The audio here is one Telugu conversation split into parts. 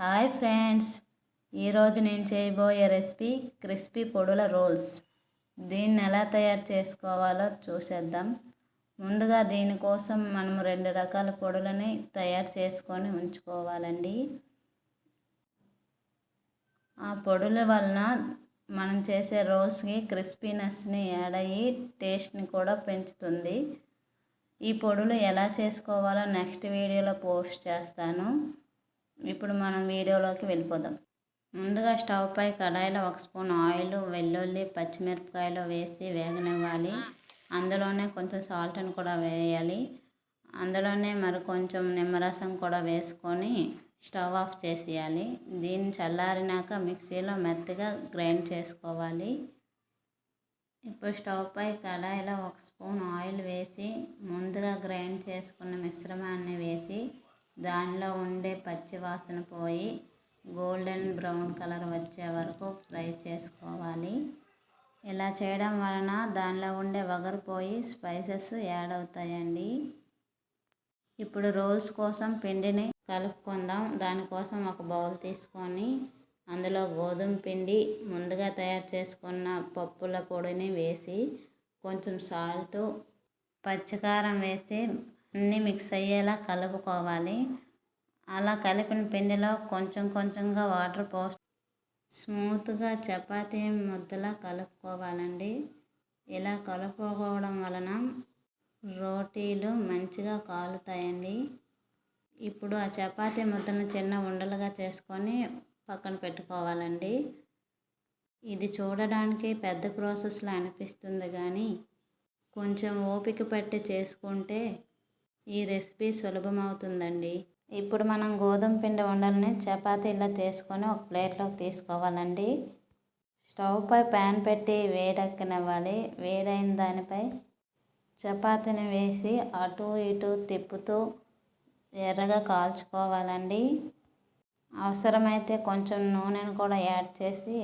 Hi friends. ఈరోజు నేను చేయబోయే రెసిపీ క్రిస్పీ పొడుల రోల్స్. దీన్ని ఎలా తయారు చేసుకోవాలో చూసేద్దాం. ముందుగా దీనికోసం మనం రెండు రకాల పొడులని తయారు చేసుకొని ఉంచుకోవాలండి. ఆ పొడుల వలన మనం చేసే రోల్స్కి క్రిస్పీనెస్ని యాడ్ అయ్యి టేస్ట్ని కూడా పెంచుతుంది. ఈ పొడులు ఎలా చేసుకోవాలో నెక్స్ట్ వీడియోలో పోస్ట్ చేస్తాను. ఇప్పుడు మనం వీడియోలోకి వెళ్ళిపోదాం. ముందుగా స్టవ్ పై కడాయిలో ఒక స్పూన్ ఆయిల్ వెల్లుల్లి పచ్చిమిరపకాయలు వేసి వేగనివ్వాలి. అందులోనే కొంచెం సాల్ట్ని కూడా వేయాలి. అందులోనే మరి కొంచెం నిమ్మరసం కూడా వేసుకొని స్టవ్ ఆఫ్ చేసేయాలి. దీన్ని చల్లారినాక మిక్సీలో మెత్తగా గ్రైండ్ చేసుకోవాలి. ఇప్పుడు స్టవ్ పై కడాయిలో ఒక స్పూన్ ఆయిల్ వేసి ముందుగా గ్రైండ్ చేసుకున్న మిశ్రమాన్ని వేసి దానిలో ఉండే పచ్చి వాసన పోయి గోల్డెన్ బ్రౌన్ కలర్ వచ్చే వరకు ఫ్రై చేసుకోవాలి. ఇలా చేయడం వలన దానిలో ఉండే వగరు పోయి స్పైసెస్ యాడ్ అవుతాయండి. ఇప్పుడు రోల్స్ కోసం పిండిని కలుపుకుందాం. దానికోసం ఒక బౌల్ తీసుకొని అందులో గోధుమ పిండి ముందుగా తయారు చేసుకున్న పప్పుల పొడిని వేసి కొంచెం సాల్టు పచ్చికారం వేసి అన్నీ మిక్స్ అయ్యేలా కలుపుకోవాలి. అలా కలిపిన పిండిలో కొంచెం కొంచెంగా వాటర్ పోసి స్మూత్గా చపాతీ ముద్దలా కలుపుకోవాలండి. ఇలా కలుపుకోవడం వలన రోటీలు మంచిగా కాలుతాయండి. ఇప్పుడు ఆ చపాతీ ముద్దను చిన్న ఉండలుగా చేసుకొని పక్కన పెట్టుకోవాలండి. ఇది చూడడానికి పెద్ద ప్రాసెస్లో అనిపిస్తుంది కానీ కొంచెం ఓపిక పట్టి చేసుకుంటే ఈ రెసిపీ సులభమవుతుందండి. ఇప్పుడు మనం గోధుమ పిండి ఉండల్ని చపాతీలా తీసుకొని ఒక ప్లేట్లోకి తీసుకోవాలండి. స్టవ్ పై ప్యాన్ పెట్టి వేడెక్కనివ్వాలి. వేడైన దానిపై చపాతీని వేసి అటు ఇటు తిప్పుతూ ఎర్రగా కాల్చుకోవాలండి. అవసరమైతే కొంచెం నూనెను కూడా యాడ్ చేసి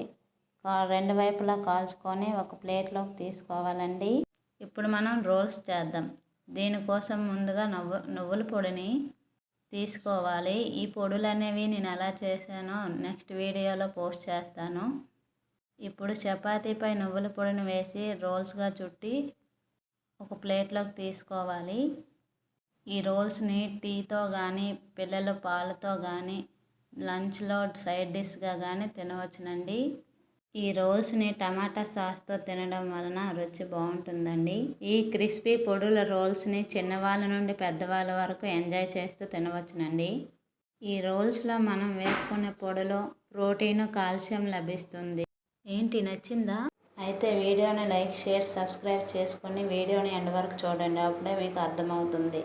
రెండు వైపులా కాల్చుకొని ఒక ప్లేట్లోకి తీసుకోవాలండి. ఇప్పుడు మనం రోల్స్ చేద్దాం. దీనికోసం ముందుగా నవ్వు నువ్వుల పొడిని తీసుకోవాలి. ఈ పొడులు అనేవి నేను ఎలా చేశానో నెక్స్ట్ వీడియోలో పోస్ట్ చేస్తాను. ఇప్పుడు చపాతీపై నువ్వుల పొడిని వేసి రోల్స్గా చుట్టి ఒక ప్లేట్లోకి తీసుకోవాలి. ఈ రోల్స్ని టీతో కానీ పిల్లల పాలతో కానీ లంచ్లో సైడ్ డిష్గా కానీ తినవచ్చునండి. ఈ రోల్స్ని టమాటా సాస్తో తినడం వలన రుచి బాగుంటుందండి. ఈ క్రిస్పీ పొడుల రోల్స్ని చిన్నవాళ్ళ నుండి పెద్దవాళ్ళ వరకు ఎంజాయ్ చేస్తూ తినవచ్చునండి. ఈ రోల్స్లో మనం వేసుకునే పొడిలో ప్రోటీన్ కాల్షియం లభిస్తుంది. ఏంటి నచ్చిందా? అయితే వీడియోని లైక్ షేర్ సబ్స్క్రైబ్ చేసుకొని వీడియోని ఎండ్ వరకు చూడండి. అప్పుడే మీకు అర్థమవుతుంది.